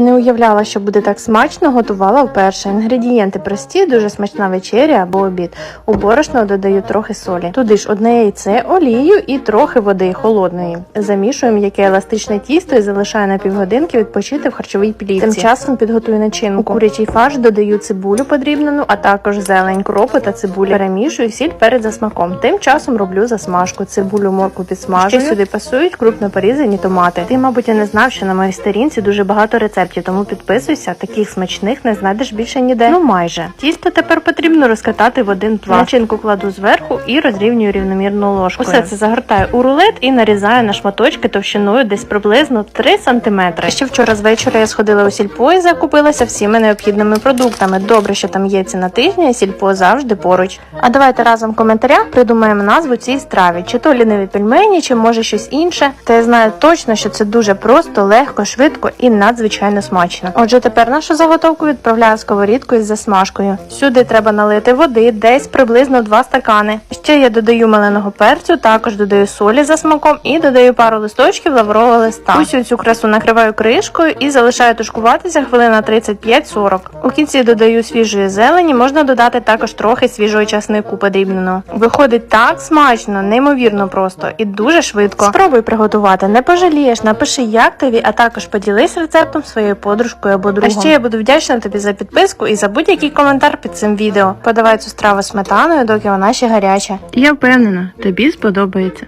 не уявляла, що буде так смачно, готувала вперше. Інгредієнти прості, дуже смачна вечеря або обід. У борошно додаю трохи солі. Туди ж одне яйце, олію і трохи води холодної. Замішую м'яке еластичне тісто і залишаю на півгодинки відпочити в харчовій плівці. Тим часом підготую начинку. У курячий фарш додаю цибулю подрібнену, а також зелень, кропу та цибулю. Перемішую сіль перед засмаком. Тим часом роблю засмажку. Цибулю, морку підсмажую. Ще сюди пасують крупно порізані томати. Ти, мабуть, і не знав, що на моїй сторінці дуже багато рецептів, тому підписуйся. Таких смачних не знайдеш більше ніде. Ну майже. Тісто тепер потрібно розкатати в один пласт. Начинку кладу зверху і розрівнюю рівномірно ложкою. Усе це загортаю у рулет і нарізаю на шматочки товщиною десь приблизно 3 см. Ще вчора з вечора я сходила у сільпо і закупилася всіми необхідними продуктами. Добре, що там є ціна тижня, і сільпо завжди поруч. А давайте разом в коментарях придумаємо назву цій страві, чи то ліниві пельмені, чи може щось інше. Та я знаю точно, що це дуже просто, легко, швидко і надзвичайно смачно. Отже, тепер нашу заготовку відправляю в сковорідку із засмажкою. Сюди треба налити води, десь приблизно 2 стакани. Ще я додаю маленого перцю, також додаю солі за смаком і додаю пару листочків лаврового листа. Усю цю красу накриваю кришкою і залишаю тушкуватися хвилина 35-40. У кінці додаю свіжої зелені, можна додати також трохи свіжого часнику подрібненого. Виходить так смачно, неймовірно просто і дуже швидко. Спробуй приготувати, не пожалієш, напиши, як тобі, а також поділись рецептом своєю подружкою або другом. А ще я буду вдячна тобі за підписку і за будь-який коментар під цим відео. Подавай цю страву сметаною, доки вона ще гаряча. Я впевнена, тобі сподобається.